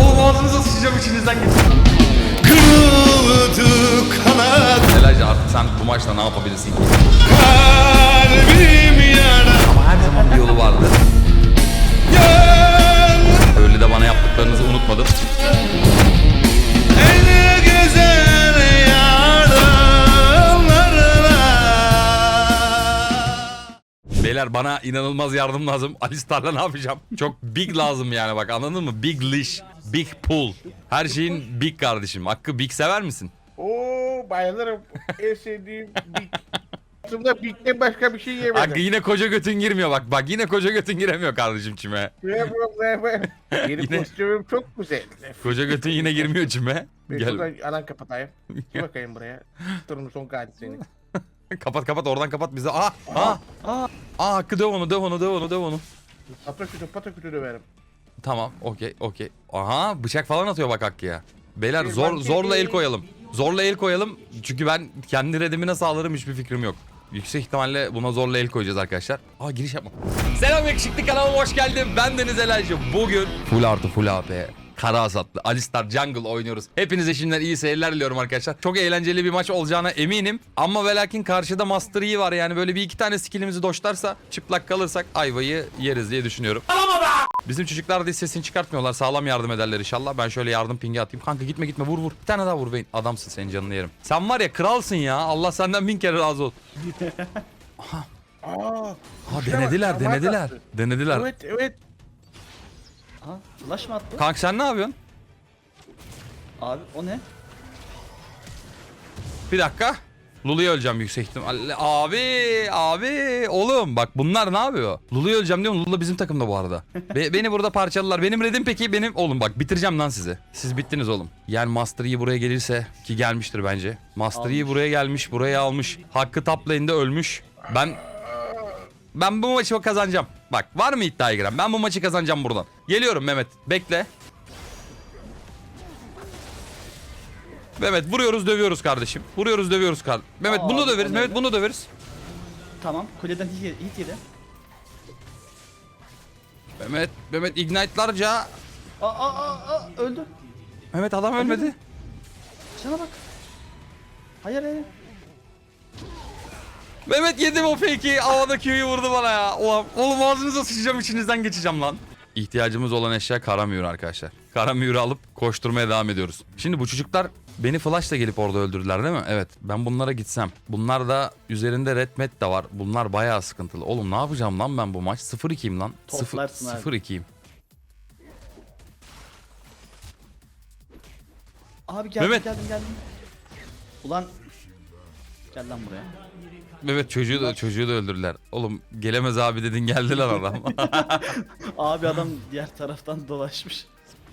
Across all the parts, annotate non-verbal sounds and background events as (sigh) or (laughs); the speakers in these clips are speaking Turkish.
Oğlum ağzınıza sıçacağım içinizden geçsin. Kırıldı kanat Elijah artık sen bu maçta ne yapabilirsin ki? Kalbim yara Ama her zaman bir yolu vardı. Gel Öyle de bana yaptıklarınızı unutmadım. En güzel Beyler bana inanılmaz yardım lazım. Alistar'la ne yapacağım? Çok big lazım yani bak anladın mı? Big leash, big pull. Her şeyin big kardeşim. Hakkı big sever misin? Oo bayılırım. En sevdiğim Big. Aslında Big'den başka bir şey Hakkı yemedim. yine koca götün girmiyor bak. Bak yine koca götün giremiyor kardeşim çime. Yeni (laughs) Yine- kostümüm çok güzel. Koca götün yine girmiyor çime. Ben Gel. şuradan alan kapatayım. Dur bakayım buraya. Turun son seni. Kapat kapat oradan kapat bizi. Aa, aa, aa. Aa Hakkı döv onu döv onu döv onu döv onu. Patakütü patakütü döverim. Tamam okey okey. Aha bıçak falan atıyor bak Hakkı'ya. Beyler Bir zor zorla el koyalım. Zorla el koyalım. Çünkü ben kendi redimi nasıl alırım hiçbir fikrim yok. Yüksek ihtimalle buna zorla el koyacağız arkadaşlar. Aa giriş yapma. Selam yakışıklı kanalıma hoş geldin. Ben Deniz Elaycı. Bugün full artı full AP. Kara Asatlı, Alistar Jungle oynuyoruz. Hepinize şimdiden iyi seyirler diliyorum arkadaşlar. Çok eğlenceli bir maç olacağına eminim. Ama ve lakin karşıda Master Yi var yani böyle bir iki tane skillimizi doşlarsa çıplak kalırsak ayvayı yeriz diye düşünüyorum. Bizim çocuklar da hiç sesini çıkartmıyorlar. Sağlam yardım ederler inşallah. Ben şöyle yardım pingi atayım. Kanka gitme gitme vur vur. Bir tane daha vur beyin. Adamsın senin canını yerim. Sen var ya kralsın ya. Allah senden bin kere razı olsun. (laughs) Aa. Ha denediler denediler. Denediler. Evet evet. Aha flash mı attı? Kanka sen ne yapıyorsun? Abi o ne? Bir dakika. Lulu'yu öleceğim yüksek ihtimalle. Abi, abi, oğlum bak bunlar ne yapıyor? Lulu'yu öleceğim diyorum. Lulu bizim takımda bu arada. (laughs) Be- beni burada parçaladılar. Benim redim peki benim... Oğlum bak bitireceğim lan sizi. Siz bittiniz oğlum. Yani Master Yi buraya gelirse ki gelmiştir bence. Master Yi buraya gelmiş, buraya almış. Hakkı top lane'de ölmüş. Ben... Ben bu maçı kazanacağım. Bak var mı iddiaya giren? Ben bu maçı kazanacağım buradan. Geliyorum Mehmet. Bekle. Mehmet vuruyoruz dövüyoruz kardeşim. Vuruyoruz dövüyoruz kardeşim. Mehmet Aa, bunu döveriz. Mehmet bunu döveriz. Tamam kuleden hit, yedi- hit yedi. Mehmet Mehmet ignite'larca. Aa aa aa, aa öldü. Mehmet adam ölmedi. Şuna bak. Hayır hayır. Mehmet yedim o fake'i. Havada Q'yu vurdu bana ya. Ulan oğlum ağzınıza sıçacağım içinizden geçeceğim lan. İhtiyacımız olan eşya kara mühür arkadaşlar. Kara mühürü alıp koşturmaya devam ediyoruz. Şimdi bu çocuklar beni flashla gelip orada öldürdüler değil mi? Evet. Ben bunlara gitsem. Bunlar da üzerinde red met de var. Bunlar bayağı sıkıntılı. Oğlum ne yapacağım lan ben bu maç? 0-2'yim lan. Toplarsın abi. 0-2'yim. Abi geldim Mehmet. geldim geldim. Ulan. Gel lan buraya. Evet çocuğu da çocuğu da öldürdüler. Oğlum gelemez abi dedin geldi lan adam. (laughs) Abi adam diğer taraftan dolaşmış.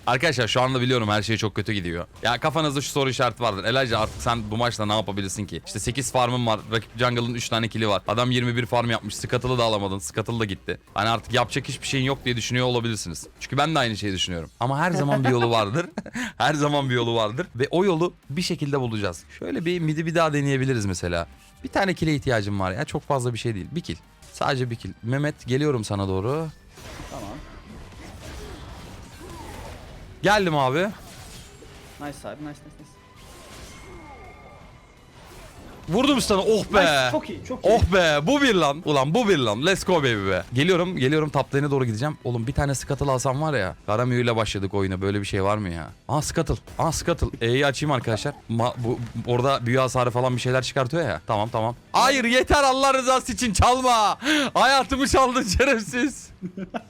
Arkadaşlar şu anda biliyorum her şey çok kötü gidiyor. Ya kafanızda şu soru işareti vardır. Elijah artık sen bu maçta ne yapabilirsin ki? İşte 8 farmın var. Rakip jungle'ın 3 tane kili var. Adam 21 farm yapmış. Scuttle'ı da alamadın. Scuttle da gitti. Hani artık yapacak hiçbir şeyin yok diye düşünüyor olabilirsiniz. Çünkü ben de aynı şeyi düşünüyorum. Ama her zaman bir yolu vardır. (laughs) her zaman bir yolu vardır. Ve o yolu bir şekilde bulacağız. Şöyle bir midi bir daha deneyebiliriz mesela. Bir tane kile ihtiyacım var ya. Çok fazla bir şey değil. Bir kill. Sadece bir kill. Mehmet geliyorum sana doğru. Tamam. Geldim abi. Nice abi nice nice nice. Vurdum sana. Oh be. Nice, çok iyi çok iyi. Oh be bu bir lan. Ulan bu bir lan. Let's go baby be. Geliyorum geliyorum top lane'e doğru gideceğim. Oğlum bir tane Scuttle alsam var ya. Karamü ile başladık oyuna. Böyle bir şey var mı ya? Aa Scuttle. Aa Scuttle. E'yi açayım arkadaşlar. Ma, bu, orada büyü hasarı falan bir şeyler çıkartıyor ya. Tamam tamam. Hayır yeter Allah rızası için çalma. Hayatımı çaldın şerefsiz.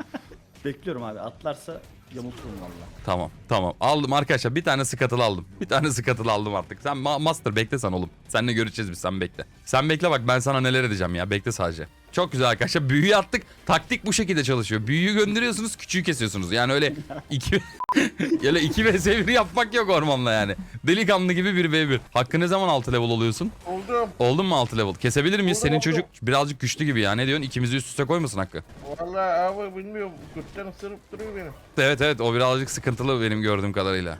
(laughs) Bekliyorum abi atlarsa yamulturum valla. Tamam tamam aldım arkadaşlar bir tane Scuttle aldım. Bir tane Scuttle aldım artık. Sen ma- Master bekle sen oğlum. Seninle görüşeceğiz biz sen bekle. Sen bekle bak ben sana neler edeceğim ya bekle sadece. Çok güzel arkadaşlar büyüyü attık. Taktik bu şekilde çalışıyor. Büyüyü gönderiyorsunuz küçüğü kesiyorsunuz. Yani öyle iki (laughs) öyle 2 vs 1 yapmak yok ormanda yani. Delikanlı gibi bir v 1 Hakkı ne zaman 6 level oluyorsun? Oldum. Oldun mu 6 level? Kesebilir miyiz? Oldu, Senin oldu. çocuk birazcık güçlü gibi ya. Ne diyorsun? İkimizi üst üste koymasın Hakkı. Vallahi abi bilmiyorum. Götten ısırıp duruyor beni. Evet evet o birazcık sıkıntılı benim gördüğüm kadarıyla.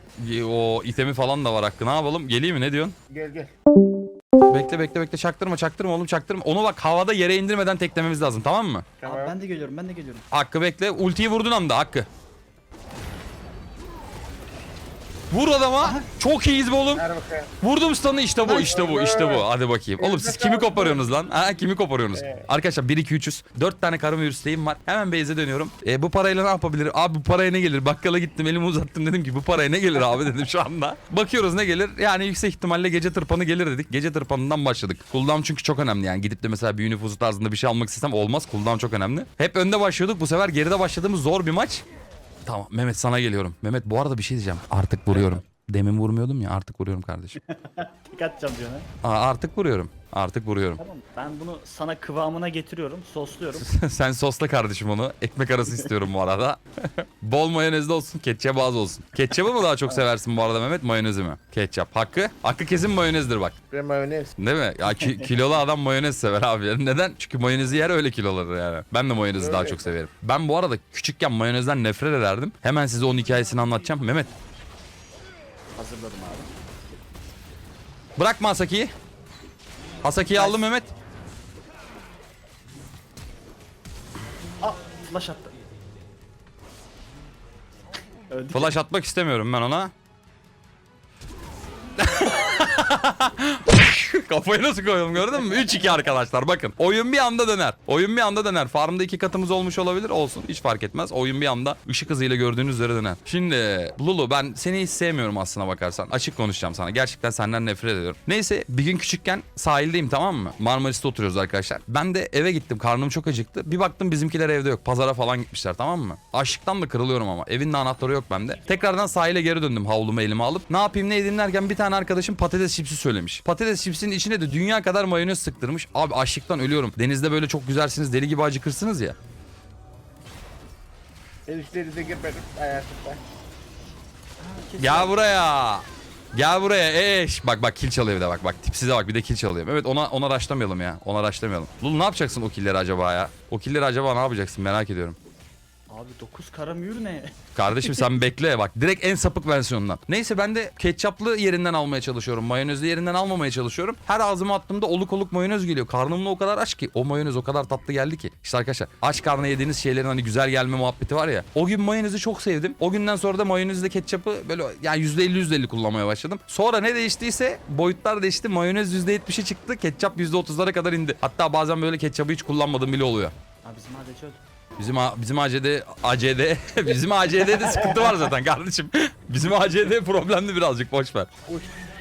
O itemi falan da var Hakkı. Ne yapalım? Geleyim mi? Ne diyorsun? Gel gel. Bekle bekle bekle çaktırma çaktırma oğlum çaktırma. Onu bak havada yere indirmeden teklememiz lazım tamam mı? Tamam. Abi ben de geliyorum ben de geliyorum. Hakkı bekle. Ultiyi vurdun anda Hakkı. Vur adama. Çok iyiyiz be oğlum. Ver bakayım. Vurdum stun'ı işte bu işte bu işte bu. Hadi bakayım. Oğlum siz kimi koparıyorsunuz lan? Ha kimi koparıyorsunuz? Arkadaşlar 1 2 300. 4 tane karım isteğim var. Hemen base'e dönüyorum. E, bu parayla ne yapabilirim? Abi bu paraya ne gelir? Bakkala gittim elimi uzattım dedim ki bu paraya ne gelir abi (laughs) dedim şu anda. Bakıyoruz ne gelir? Yani yüksek ihtimalle gece tırpanı gelir dedik. Gece tırpanından başladık. Cooldown çünkü çok önemli yani. Gidip de mesela büyü nüfusu tarzında bir şey almak istesem olmaz. Cooldown çok önemli. Hep önde başlıyorduk. Bu sefer geride başladığımız zor bir maç. Tamam Mehmet sana geliyorum. Mehmet bu arada bir şey diyeceğim. Artık vuruyorum. Demin vurmuyordum ya artık vuruyorum kardeşim. Tek atacağım diyor ne? Aa, artık vuruyorum. Artık vuruyorum. Tamam ben bunu sana kıvamına getiriyorum sosluyorum. (laughs) Sen sosla kardeşim onu. Ekmek arası istiyorum bu arada. (laughs) Bol mayonezli olsun, ketçap az olsun. Ketçapı mı daha çok seversin bu arada Mehmet, mayonezi mi? Ketçap. Hakkı? Hakkı kesin mayonezdir bak. Ve mayonez. Değil mi? Ya ki- kilolu adam mayonez sever abi. Neden? Çünkü mayonezi yer öyle kiloları yani. Ben de mayonezi daha çok severim. Ben bu arada küçükken mayonezden nefret ederdim. Hemen size onun hikayesini anlatacağım. Mehmet Hazırladım abi. bırakma Hasaki'yi. Hasaki'yi aldım Mehmet. Aa flash attı. Öldü. Flash atmak istemiyorum ben ona. (laughs) Kafayı nasıl koydum gördün mü? 3-2 arkadaşlar bakın. Oyun bir anda döner. Oyun bir anda döner. Farmda iki katımız olmuş olabilir. Olsun hiç fark etmez. Oyun bir anda ışık hızıyla gördüğünüz üzere döner. Şimdi Lulu ben seni hiç sevmiyorum aslına bakarsan. Açık konuşacağım sana. Gerçekten senden nefret ediyorum. Neyse bir gün küçükken sahildeyim tamam mı? Marmaris'te oturuyoruz arkadaşlar. Ben de eve gittim. Karnım çok acıktı. Bir baktım bizimkiler evde yok. Pazara falan gitmişler tamam mı? Açlıktan da kırılıyorum ama. Evin de anahtarı yok bende. Tekrardan sahile geri döndüm havlumu elime alıp. Ne yapayım ne edeyim derken bir tane arkadaşım patates çipsi söylemiş. Patates çipsinin içine de dünya kadar mayonez sıktırmış. Abi açlıktan ölüyorum. Denizde böyle çok güzelsiniz deli gibi acıkırsınız ya. Henüz denize girmedim hayatımda. Gel buraya. Gel buraya eş. Bak bak kill çalıyor bir de bak bak tipsize bak bir de kill çalıyor. Evet ona ona raşlamayalım ya. Ona raşlamayalım. Lul ne yapacaksın o killleri acaba ya? O killleri acaba ne yapacaksın merak ediyorum. Abi 9 kara mühür ne? Kardeşim sen (laughs) bekle bak direkt en sapık versiyonundan. Neyse ben de ketçaplı yerinden almaya çalışıyorum. Mayonezli yerinden almamaya çalışıyorum. Her ağzıma attığımda oluk oluk mayonez geliyor. Karnım da o kadar aç ki. O mayonez o kadar tatlı geldi ki. İşte arkadaşlar aç karnına yediğiniz şeylerin hani güzel gelme muhabbeti var ya. O gün mayonezi çok sevdim. O günden sonra da mayonezle ketçapı böyle yani %50 %50 kullanmaya başladım. Sonra ne değiştiyse boyutlar değişti. Mayonez %70'e çıktı. Ketçap %30'lara kadar indi. Hatta bazen böyle ketçapı hiç kullanmadığım bile oluyor. Abi bizim ADC öldü. Bizim A- bizim ACD ACD (laughs) bizim ACD'de sıkıntı var zaten kardeşim. (laughs) Bizim ACD problemli birazcık boş ver.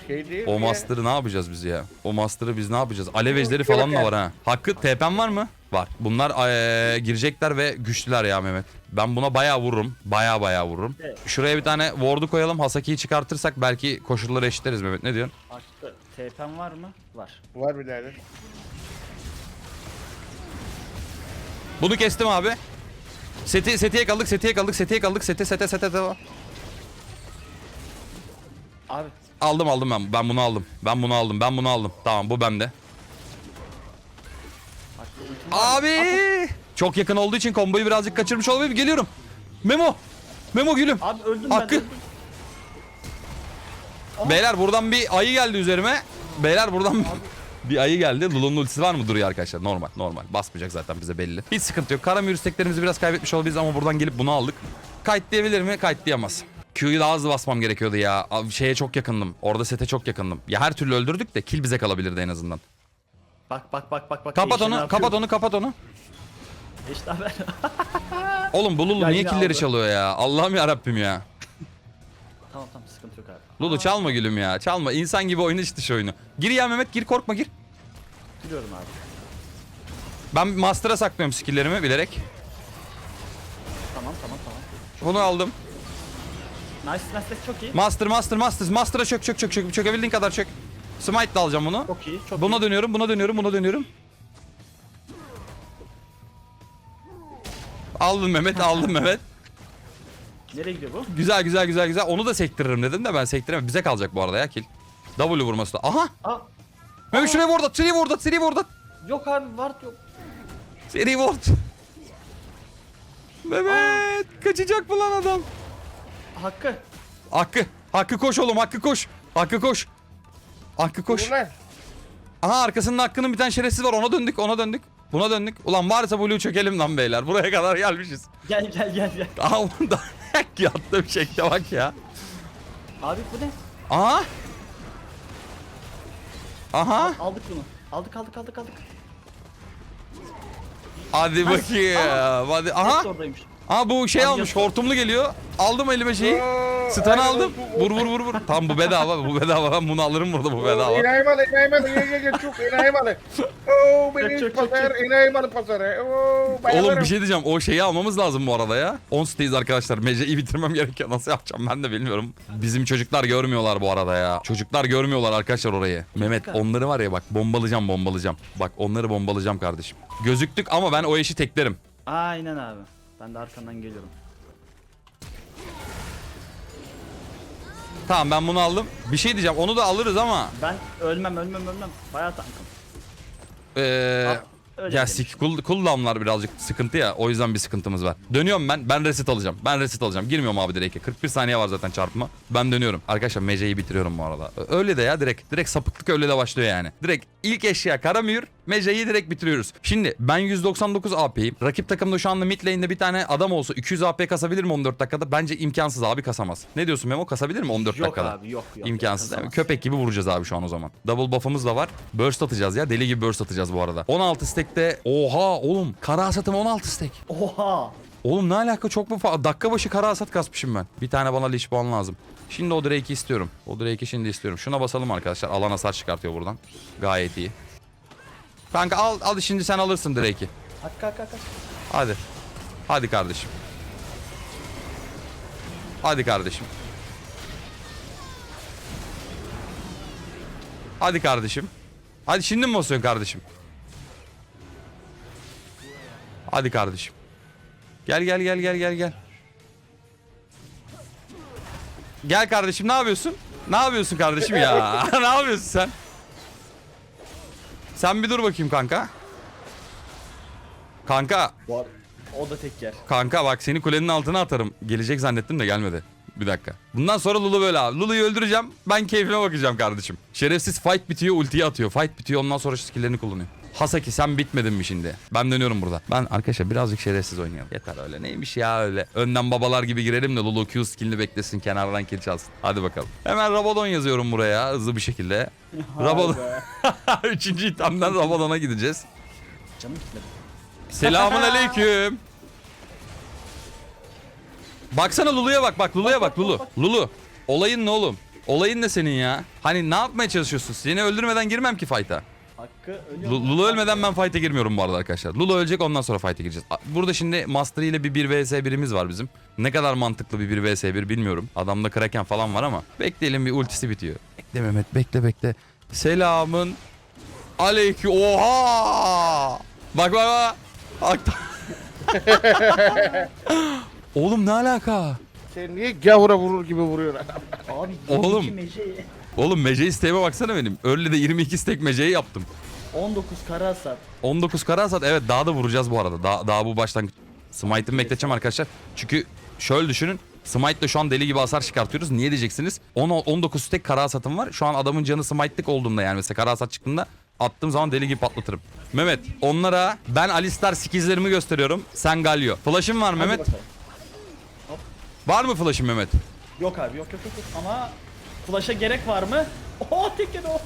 Şey değil O mi ya? master'ı ne yapacağız biz ya? O master'ı biz ne yapacağız? Alev ejderi falan da var ha. Hakkı TP'm var mı? Var. Bunlar eee, girecekler ve güçlüler ya Mehmet. Ben buna bayağı vururum. Bayağı bayağı vururum. Evet. Şuraya bir tane ward'u koyalım. Hasaki'yi çıkartırsak belki koşulları eşitleriz Mehmet. Ne diyorsun? Açtı. TP'm var mı? Var. Var birader. Bunu kestim abi. Seti seti yakaladık, seti yakaladık, seti yakaladık, sete sete sete sete. Abi Aldım aldım ben. Ben bunu aldım. Ben bunu aldım. Ben bunu aldım. Tamam bu bende. Abi! Çok yakın olduğu için komboyu birazcık kaçırmış olabilir. Geliyorum. Memo. Memo gülüm. Abi öldüm Hakkı. ben. Beyler buradan bir ayı geldi üzerime. Beyler buradan bir ayı geldi. Lulu'nun ultisi var mı? Duruyor arkadaşlar. Normal normal. Basmayacak zaten bize belli. Hiç sıkıntı yok. Karamür isteklerimizi biraz kaybetmiş olabiliriz ama buradan gelip bunu aldık. Kayıtlayabilir mi? Kayıtlayamaz. Q'yu daha hızlı basmam gerekiyordu ya. Şeye çok yakındım. Orada sete çok yakındım. Ya her türlü öldürdük de kill bize kalabilirdi en azından. Bak bak bak bak bak. Kapat onu, kapat onu, kapat onu. İşte haber. Oğlum bu Lulu niye aldı. çalıyor ya? Allah'ım ya Rabbim ya. tamam tamam. Lulu çalma gülüm ya. Çalma. İnsan gibi oyna iç dışı oyunu. Gir ya Mehmet gir korkma gir. Biliyorum abi. Ben Master'a saklıyorum skill'lerimi bilerek. Tamam tamam tamam. Bunu aldım. Nice nice nice çok iyi. Master Master Master Master'a çök çök çök çök. Çökebildiğin kadar çök. Smite de alacağım bunu. Çok iyi çok Buna iyi. dönüyorum buna dönüyorum buna dönüyorum. Aldım Mehmet aldım Mehmet. Nereye gidiyor bu? Güzel güzel güzel güzel. Onu da sektiririm dedim de ben sektiremem. Bize kalacak bu arada ya kill. W vurması da. Aha! Aa Mehmet şuraya ward at. Seri ward at. yok abi ward yok. Seri ward. Mehmet kaçacak mı lan adam? Hakkı. Hakkı. Hakkı koş oğlum Hakkı koş. Hakkı koş. Hakkı koş. Aha arkasının hakkının bir tane şerefsiz var ona döndük ona döndük. Buna döndük. Ulan varsa Blue çökelim lan beyler. Buraya kadar gelmişiz. Gel gel gel gel. Aha onun da yattığım şekle bak ya. Abi bu ne? Aha. Aha. Aldık bunu. Aldık aldık aldık aldık. Hadi bakayım. Hadi. Aha. Hepsi oradaymış. Aha bu şey almış. Hortumlu geliyor. Aldım elime şeyi. Aynen, aldım. Vur vur vur vur. Tam bu bedava. Bu bedava. Ben bunu alırım burada bu bedava. Enayi malı, enayi malı, çok enayi malı. Oo benim Çok, çok, pazar, enayi malı pazarı. Oo bayılırım. Oğlum bir şey diyeceğim. O şeyi almamız lazım bu arada ya. 10 siteyiz arkadaşlar. Mece'yi bitirmem gerekiyor. Nasıl yapacağım ben de bilmiyorum. Bizim çocuklar görmüyorlar bu arada ya. Çocuklar görmüyorlar arkadaşlar orayı. Mehmet onları var ya bak bombalayacağım bombalayacağım. Bak onları bombalayacağım kardeşim. Gözüktük ama ben o eşi teklerim. Aynen abi. Ben de arkandan geliyorum. Tamam ben bunu aldım. Bir şey diyeceğim onu da alırız ama. Ben ölmem ölmem ölmem. Bayağı tankım. Eee... Öyle Ya demiş. sik cooldown'lar birazcık sıkıntı ya. O yüzden bir sıkıntımız var. Dönüyorum ben. Ben reset alacağım. Ben reset alacağım. Girmiyorum abi direkt. 41 saniye var zaten çarpma. Ben dönüyorum. Arkadaşlar meceyi bitiriyorum bu arada. Öyle de ya direkt. Direkt sapıklık öyle de başlıyor yani. Direkt ilk eşya Karamür. Meceyi direkt bitiriyoruz. Şimdi ben 199 AP'yim. Rakip takımda şu anda mid lane'de bir tane adam olsa 200 AP kasabilir mi 14 dakikada? Bence imkansız abi kasamaz. Ne diyorsun Memo? Kasabilir mi 14 Yok dakikada? abi yok yok. İmkansız. Kazamaz. Köpek gibi vuracağız abi şu an o zaman. Double buff'ımız da var. Burst atacağız ya. Deli gibi burst atacağız bu arada. 16 stack'te. Oha oğlum. Kara hasatım 16 stack. Oha. Oğlum ne alaka çok mu Dakika başı kara hasat kasmışım ben. Bir tane bana leash puan lazım. Şimdi o Drake'i istiyorum. O Drake'i şimdi istiyorum. Şuna basalım arkadaşlar. Alan hasar çıkartıyor buradan. Gayet iyi. Kanka al, al şimdi sen alırsın Drake'i. Hadi kalk kalk kalk. Hadi. Hadi kardeşim. Hadi kardeşim. Hadi kardeşim. Hadi şimdi mi basıyorsun kardeşim? Hadi kardeşim. Gel gel gel gel gel gel. Gel kardeşim ne yapıyorsun? Ne yapıyorsun kardeşim ya? (laughs) ne yapıyorsun sen? Sen bir dur bakayım kanka. Kanka Bu o da tek yer. Kanka bak seni kulenin altına atarım. Gelecek zannettim de gelmedi. Bir dakika. Bundan sonra Lulu böyle abi. Lulu'yu öldüreceğim. Ben keyfime bakacağım kardeşim. Şerefsiz fight bitiyor ultiyi atıyor. Fight bitiyor ondan sonra skill'lerini kullanıyor. Hasaki sen bitmedin mi şimdi? Ben dönüyorum burada. Ben arkadaşlar birazcık şerefsiz oynayalım. Yeter öyle neymiş ya öyle. Önden babalar gibi girelim de Lulu Q skill'ini beklesin kenardan kill çalsın. Hadi bakalım. Hemen Rabadon yazıyorum buraya hızlı bir şekilde. Rabadon. (laughs) Üçüncü itemden Rabadon'a gideceğiz. Canım gitmedi. Selamun aleyküm. Baksana Lulu'ya bak bak Lulu'ya bak Lulu. Lulu. Olayın ne oğlum? Olayın ne senin ya? Hani ne yapmaya çalışıyorsun? Seni öldürmeden girmem ki fight'a. Hakkı ölüyor. Lu- Lulu ölmeden ben fight'a girmiyorum bu arada arkadaşlar. Lulu ölecek ondan sonra fight'a gireceğiz. A- Burada şimdi Master ile bir 1 vs 1'imiz var bizim. Ne kadar mantıklı bir 1 vs 1 bilmiyorum. Adamda Kraken falan var ama. Bekleyelim bir ultisi bitiyor. Bekle Mehmet bekle bekle. Selamın aleyküm. Oha! Bak bak bak. Bak. (laughs) Oğlum ne alaka? Sen niye gavura vurur gibi vuruyorsun adam? Abi Oğlum. 22 Mece'yi. Oğlum mece isteğime baksana benim. Early'de 22 stack meceyi yaptım. 19 kara hasat. 19 kara hasat evet daha da vuracağız bu arada. Daha, daha bu başlangıç. Smite'ımı bekleteceğim arkadaşlar. Çünkü şöyle düşünün. Smite'le şu an deli gibi hasar çıkartıyoruz. Niye diyeceksiniz? 10, 19 stack kara hasatım var. Şu an adamın canı Smite'lik olduğunda yani mesela kara hasat çıktığında attığım zaman deli gibi patlatırım. Mehmet onlara ben Alistar skizlerimi gösteriyorum. Sen Galio. Flash'ın var Hadi Mehmet. bakalım. Var mı flash'ın Mehmet? Yok abi yok yok yok. yok. Ama flash'a gerek var mı? (laughs) Oho tek yedi o.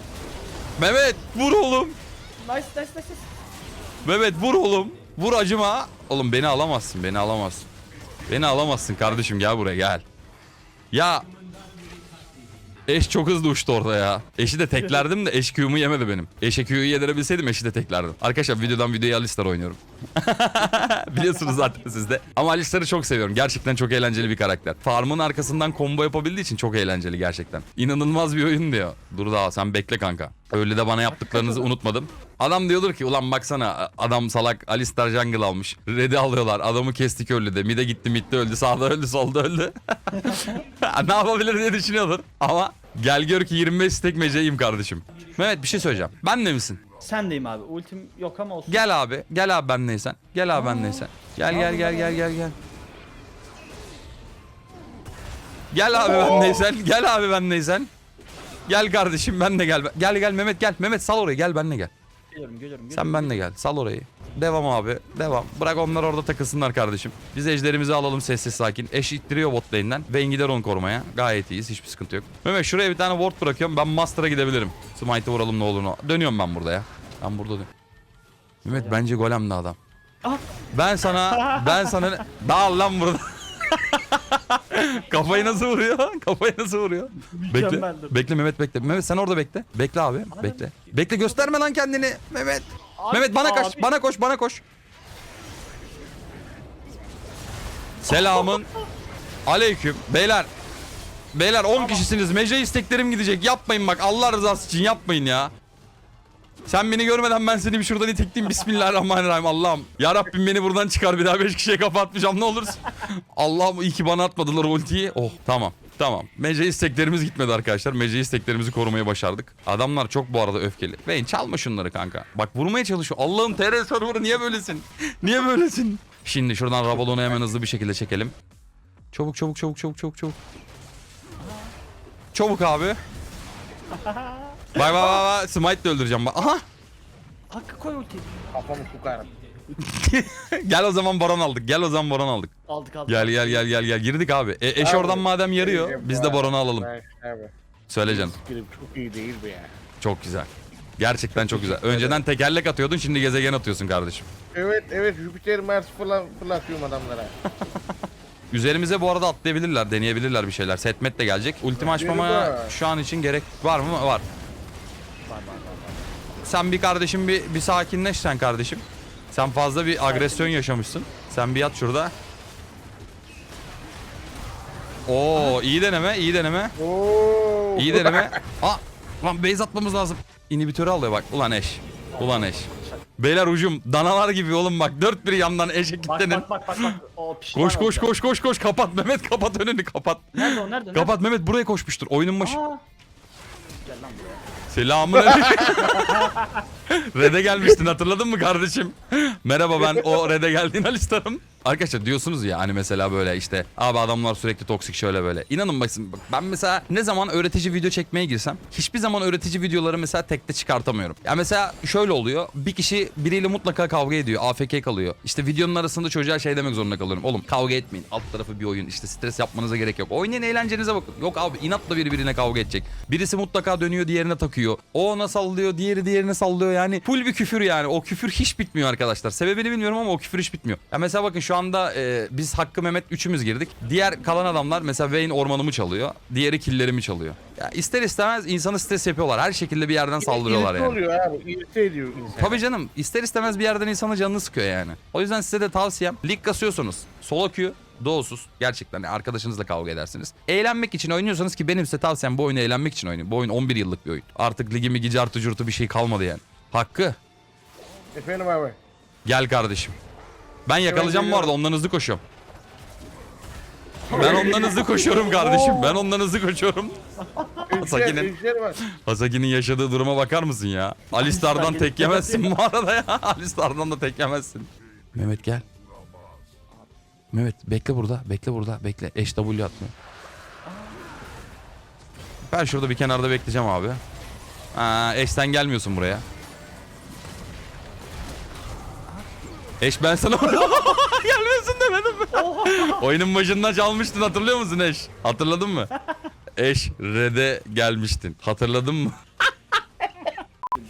Mehmet vur oğlum. Nice nice nice. nice. Mehmet vur oğlum. Vur acıma. Oğlum beni alamazsın. Beni alamazsın. Beni alamazsın kardeşim gel buraya gel. Ya Eş çok hızlı uçtu orada ya. Eşi de teklerdim de eş Q'mu yemedi benim. Eşe Q'yu yedirebilseydim eşi de teklerdim. Arkadaşlar videodan videoya Alistar oynuyorum. (laughs) Biliyorsunuz zaten siz de. Ama Alistar'ı çok seviyorum. Gerçekten çok eğlenceli bir karakter. Farmın arkasından combo yapabildiği için çok eğlenceli gerçekten. İnanılmaz bir oyun diyor. Dur daha sen bekle kanka. Öyle de bana yaptıklarınızı unutmadım. Adam diyordur ki ulan baksana adam salak Alistar jungle almış. Red'i alıyorlar. Adamı kestik öldü de. Mide gitti midde öldü. Sağda öldü solda öldü. (laughs) ne yapabilir diye düşünüyordur. Ama gel gör ki 25 stack meceyim kardeşim. Mehmet bir şey söyleyeceğim. Ben de misin? Sendeyim abi. Ultim yok ama olsun. Gel abi. Gel abi ben neysen. Gel abi ben neysen. Gel gel gel gel gel gel. Gel abi ben neysen. Gel abi ben neysen. Gel kardeşim ben de gel. Gel gel Mehmet gel. Mehmet sal orayı gel benle gel. Geliyorum geliyorum. Sen geliyorum. benle gel. Sal orayı. Devam abi. Devam. Bırak onlar orada takılsınlar kardeşim. Biz ejderimizi alalım sessiz sakin. Eş ittiriyor bot lane'den. Vayne gider onu korumaya. Gayet iyiyiz. Hiçbir sıkıntı yok. Mehmet şuraya bir tane ward bırakıyorum. Ben Master'a gidebilirim. Smite'ı vuralım ne olur ne. Dönüyorum ben burada ya. Ben burada dön. Mehmet bence golem de adam. Ah. Ben sana ben sana dağıl lan burada. (laughs) Kafayı nasıl vuruyor? Kafayı nasıl vuruyor? Bekle. Mükemmeldir. Bekle Mehmet bekle. Mehmet sen orada bekle. Bekle abi. Bekle. Bekle gösterme lan kendini. Mehmet. Abi, Mehmet bana kaç. abi. Bana koş, bana koş. Selamın aleyküm. Beyler. Beyler 10 kişisiniz. Mece isteklerim gidecek. Yapmayın bak. Allah rızası için yapmayın ya. Sen beni görmeden ben seni bir şuradan itekleyeyim. Bismillahirrahmanirrahim. Allah'ım. Ya Rabbim beni buradan çıkar. Bir daha 5 kişiye kapatmayacağım. Ne olursun. Allah'ım iyi ki bana atmadılar ultiyi. Oh tamam. Tamam. Mece isteklerimiz gitmedi arkadaşlar. Mece isteklerimizi korumayı başardık. Adamlar çok bu arada öfkeli. Beyin çalma şunları kanka. Bak vurmaya çalışıyor. Allah'ım TR server'ı niye böylesin? Niye böylesin? Şimdi şuradan Ravalon'u hemen hızlı bir şekilde çekelim. Çabuk çabuk çabuk çabuk çabuk çabuk. Çabuk abi. (laughs) Bak bak bak bak. Smite de öldüreceğim bak. Aha. Hakkı koy ultiyi. Kafamı sokarım. (laughs) Gel o zaman baron aldık. Gel o zaman baron aldık. Aldık aldık. Gel gel gel gel gel. Girdik abi. E, eş Abi, oradan madem yarıyor. Biz de baronu alalım. Abi. Söyle canım. Skrim çok iyi değil mi ya? Çok güzel. Gerçekten çok güzel. Önceden tekerlek atıyordun şimdi gezegen atıyorsun kardeşim. Evet evet Jüpiter Mars falan fırlatıyorum adamlara. (laughs) Üzerimize bu arada atlayabilirler, deneyebilirler bir şeyler. Setmet de gelecek. Ultimi açmamaya var. şu an için gerek var mı? Var. Sen bir kardeşim bir, bir sakinleş sen kardeşim. Sen fazla bir agresyon yaşamışsın. Sen bir yat şurada. Oo iyi deneme, iyi deneme. Oo. İyi deneme. Aa, lan base atmamız lazım. İnhibitörü alıyor bak. Ulan eş. Ulan eş. Beyler ucum danalar gibi oğlum bak. Dört bir yandan eşe Bak kilitlenin. bak bak bak bak. O pişman Koş koş olacak. koş koş koş kapat Mehmet kapat önünü kapat. Nerede o nerede? nerede? Kapat Mehmet buraya koşmuştur oyunun başı. Aa. Gel (laughs) Red'e gelmiştin hatırladın mı kardeşim? Merhaba ben o Red'e geldiğin Alistar'ım. Arkadaşlar diyorsunuz ya hani mesela böyle işte abi adamlar sürekli toksik şöyle böyle. İnanın bak ben mesela ne zaman öğretici video çekmeye girsem hiçbir zaman öğretici videoları mesela tekte çıkartamıyorum. Ya mesela şöyle oluyor bir kişi biriyle mutlaka kavga ediyor AFK kalıyor. İşte videonun arasında çocuğa şey demek zorunda kalıyorum. Oğlum kavga etmeyin alt tarafı bir oyun işte stres yapmanıza gerek yok. Oynayın eğlencenize bakın. Yok abi inatla biri birine kavga edecek. Birisi mutlaka dönüyor diğerine takıyor. O ona sallıyor diğeri diğerine sallıyor yani. Full bir küfür yani. O küfür hiç bitmiyor arkadaşlar. Sebebini bilmiyorum ama o küfür hiç bitmiyor. Ya mesela bakın şu anda e, biz Hakkı Mehmet üçümüz girdik. Diğer kalan adamlar mesela Vayne ormanımı çalıyor. Diğeri killerimi çalıyor. Ya ister istemez insanı stres yapıyorlar. Her şekilde bir yerden saldırıyorlar yani. oluyor abi. İrite ediyor insan. Tabii canım ister istemez bir yerden insanın canını sıkıyor yani. O yüzden size de tavsiyem lig kasıyorsunuz. Solo queue doğusuz. Gerçekten yani arkadaşınızla kavga edersiniz. Eğlenmek için oynuyorsanız ki benim size tavsiyem bu oyunu eğlenmek için oynayın. Bu oyun 11 yıllık bir oyun. Artık ligi migi cartı curtu bir şey kalmadı yani. Hakkı Efendim abi. gel kardeşim. Ben yakalayacağım bu arada ondan hızlı koşuyorum. Ben ondan hızlı koşuyorum kardeşim. Ben ondan hızlı koşuyorum. (laughs) Var. Hasaki'nin yaşadığı duruma bakar mısın ya? Alistar'dan tek yemezsin bu arada ya. (laughs) Alistar'dan da tek yemezsin. Mehmet gel. Mehmet bekle burada. Bekle burada. Bekle. Eş W atmıyor. Ben şurada bir kenarda bekleyeceğim abi. Aa, eş sen gelmiyorsun buraya. Eş ben sana (laughs) (laughs) gelmiyorsun demedim mi? Oyunun başından çalmıştın hatırlıyor musun Eş? Hatırladın mı? (laughs) Eş Red'e gelmiştin. Hatırladın mı?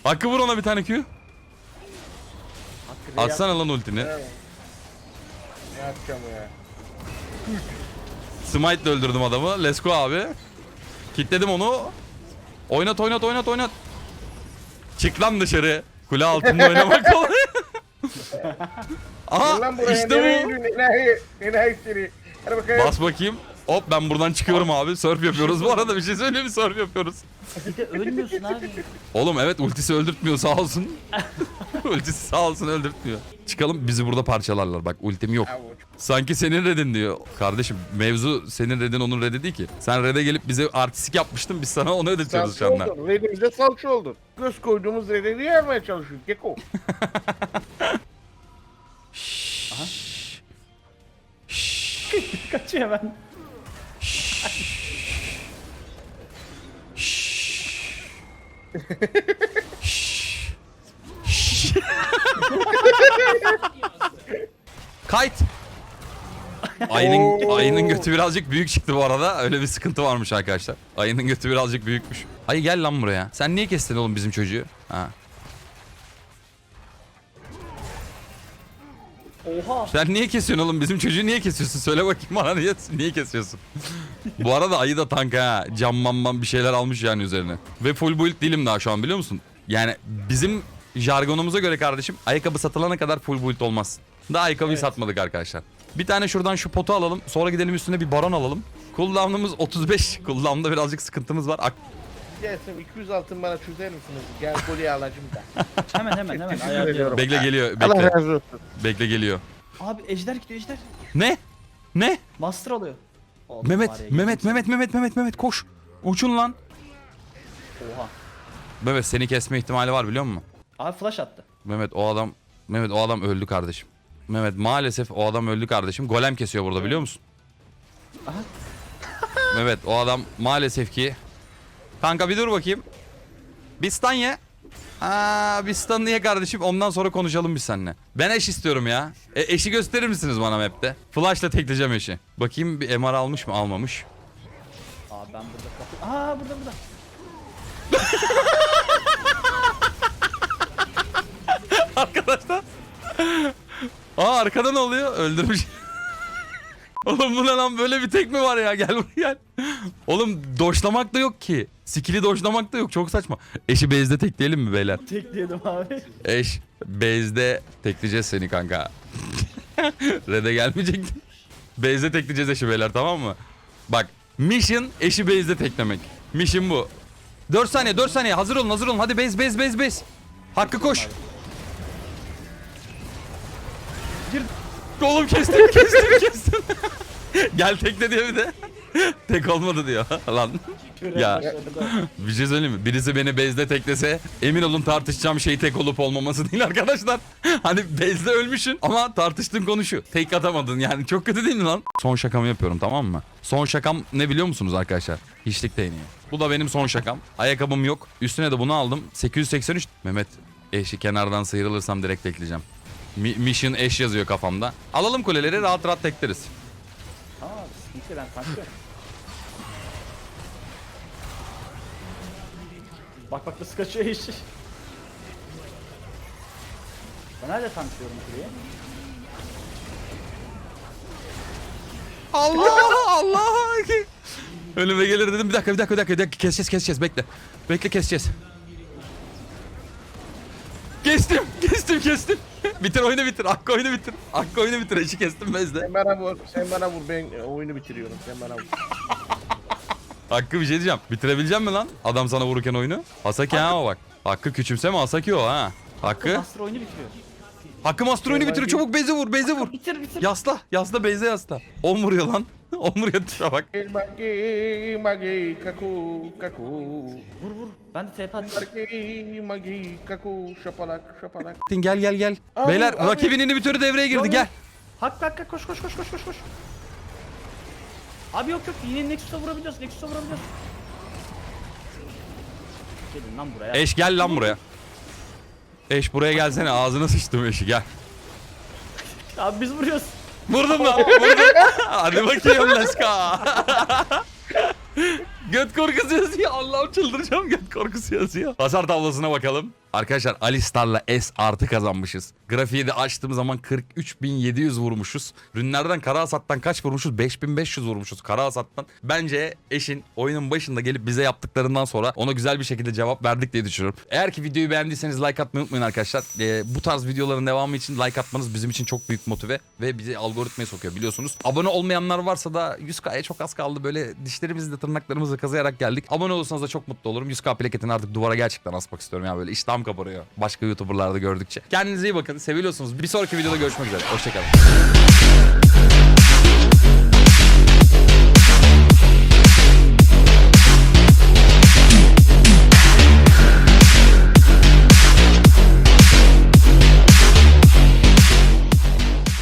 Hakkı vur ona bir tane Q. Hakkı Atsana lan ultini. Ne yapacağım ya? Smite'le öldürdüm adamı. Let's go abi. Kitledim onu. Oynat oynat oynat oynat. Çık lan dışarı. Kule altında oynamak kolay. Aha lan buraya. işte bu. gidiyorsun? Enayi. Enayi seni. Hadi bakayım. Bas bakayım. Hop ben buradan çıkıyorum abi. Surf yapıyoruz. Bu arada bir şey söyleyeyim mi? Surf yapıyoruz. Bir de ölmüyorsun abi. Oğlum evet ultisi öldürtmüyor sağ olsun. (laughs) ultisi sağ olsun öldürtmüyor. Çıkalım bizi burada parçalarlar. Bak ultim yok. Avuç. Sanki senin redin diyor. Kardeşim mevzu senin redin onun redi değil ki. Sen rede gelip bize artistik yapmıştın biz sana onu ödetiyoruz şu Salça anda. oldun. Redimize salça oldun. Göz koyduğumuz redini yermeye çalışıyoruz. Geko. (laughs) Kaçıyor ben. Kayıt. Ayının, ayının götü birazcık büyük çıktı bu arada. Öyle bir sıkıntı varmış arkadaşlar. Ayının götü birazcık büyükmüş. Ayı gel lan buraya. Sen niye kestin oğlum bizim çocuğu? Ha. Oha. Sen niye kesiyorsun oğlum? Bizim çocuğu niye kesiyorsun? Söyle bakayım bana niye, niye kesiyorsun? Bu arada ayı da tank ha. Cam mam mam bir şeyler almış yani üzerine. Ve full build değilim daha şu an biliyor musun? Yani bizim jargonumuza göre kardeşim ayakkabı satılana kadar full build olmaz. Daha ayakkabıyı Evet. satmadık arkadaşlar. Bir tane şuradan şu potu alalım. Sonra gidelim üstüne bir baron alalım. Cooldown'ımız 35. Cooldown'da birazcık sıkıntımız var. Ak- Gelsin 200 altın bana çözer misiniz? Gel golü alacağım da. (laughs) Hemen hemen hemen ayarlıyorum. Bekle geliyor. Allah Bekle. razı olsun. Bekle geliyor. Abi ejder gidiyor ejder. Ne? Ne? Master alıyor. Oğlum Mehmet, var ya, Mehmet. Mehmet, Mehmet, Mehmet, Mehmet koş. Uçun lan. Oha. Mehmet seni kesme ihtimali var biliyor musun? Abi flash attı. Mehmet o adam Mehmet o adam öldü kardeşim. Mehmet maalesef o adam öldü kardeşim. Golem kesiyor burada biliyor musun? Aha. Mehmet o adam maalesef ki Kanka bir dur bakayım. Bir stun ye. Aa, bir stun kardeşim? Ondan sonra konuşalım biz seninle. Ben eş istiyorum ya. E, eşi gösterir misiniz bana map'te? Flash'la tekleyeceğim eşi. Bakayım bir MR almış mı? Almamış. Aa ben burada kapı... Aa burada burada. (laughs) Arkadaşlar. Aa arkada ne oluyor? Öldürmüş. (laughs) Oğlum bu ne lan böyle bir tekme var ya gel buraya gel. Oğlum doşlamak da yok ki. Skill'i doşlamak da yok çok saçma. Eşi base'de tekleyelim mi beyler? Tekleyelim abi. Eş base'de tekleyeceğiz seni kanka. (laughs) Red'e gelmeyecektin. Base'de tekleyeceğiz eşi beyler tamam mı? Bak mission eşi base'de teklemek. Mission bu. 4 saniye 4 saniye hazır olun hazır olun hadi base base base base. Hakkı koş. Gir. Oğlum kestim kestim kestim. (laughs) Gel tekle diyor bir de. (laughs) Tek olmadı diyor (laughs) lan. Ya. (laughs) Bir şey söyleyeyim mi? Birisi beni base'de teklese emin olun tartışacağım şey tek olup olmaması değil arkadaşlar. Hani base'de ölmüşsün ama tartıştığın konu şu. Tek atamadın yani çok kötü değil mi lan? Son şakamı yapıyorum tamam mı? Son şakam ne biliyor musunuz arkadaşlar? Hiçlik değneği. Bu da benim son şakam. Ayakkabım yok. Üstüne de bunu aldım. 883. Mehmet eşi kenardan sıyrılırsam direkt tekleyeceğim. Mi- Mission eş yazıyor kafamda. Alalım kuleleri rahat rahat tekleriz. Ben tanklıyorum. Bak bak nasıl kaçıyor iş. Ben hala tanklıyorum kuleyi. Allah Allah. Önüme gelir dedim. Bir dakika bir dakika bir dakika. Bir dakika. Keseceğiz keseceğiz. Bekle. Bekle keseceğiz. Kestim. Kestim kestim. (laughs) bitir oyunu bitir. Hakkı oyunu bitir. Hakkı oyunu bitir. Eşi kestim bezde. Sen bana vur, sen bana vur ben oyunu bitiriyorum. Sen bana vur. Hakkı bir şey diyeceğim. Bitirebilecek mi lan? Adam sana vururken oyunu. Hasaki ha o bak. Hakkı küçümseme Hasaki o ha. Hakkı. Master oyunu bitiriyor. Hakkı master oyunu bitiriyor. Çabuk beze vur. Beze vur. Bitir bitir. Yasla. Yasla beze yasla. 10 vuruyor lan. 10 vuruyor tuşa bak. Magi magi kaku kaku. Vur vur. Ben de TP atayım. Magi magi kaku şapalak şapalak. Gel gel gel. Abi, Beyler abi. rakibin inhibitörü devreye girdi Yok, gel. yok. Hakkı hakkı koş koş koş koş koş koş. Abi yok yok yine Nexus'a vurabiliyoruz Nexus'a vurabiliyoruz. Gelin lan buraya. Eş gel lan buraya. Eş buraya gelsene ağzına sıçtım eşi gel. Abi biz vuruyoruz. Vurdum lan vurdum. Hadi bakayım let's go. Göt korkusu yazıyor. Allah'ım çıldıracağım göt korkusu yazıyor. Hasar tablosuna bakalım. Arkadaşlar Alistar'la S artı kazanmışız. Grafiği de açtığım zaman 43.700 vurmuşuz. Rünlerden kara hasattan kaç vurmuşuz? 5500 vurmuşuz kara hasattan. Bence eşin oyunun başında gelip bize yaptıklarından sonra ona güzel bir şekilde cevap verdik diye düşünüyorum. Eğer ki videoyu beğendiyseniz like atmayı unutmayın arkadaşlar. Ee, bu tarz videoların devamı için like atmanız bizim için çok büyük motive ve bizi algoritmaya sokuyor biliyorsunuz. Abone olmayanlar varsa da 100k'ya çok az kaldı. Böyle dişlerimizle tırnaklarımızla kazıyarak geldik. Abone olursanız da çok mutlu olurum. 100k plaketini artık duvara gerçekten asmak istiyorum ya böyle iştahım kabarıyor. Başka youtuberlarda gördükçe. Kendinize iyi bakın. Seviliyorsunuz. Bir sonraki videoda görüşmek üzere. Hoşçakalın.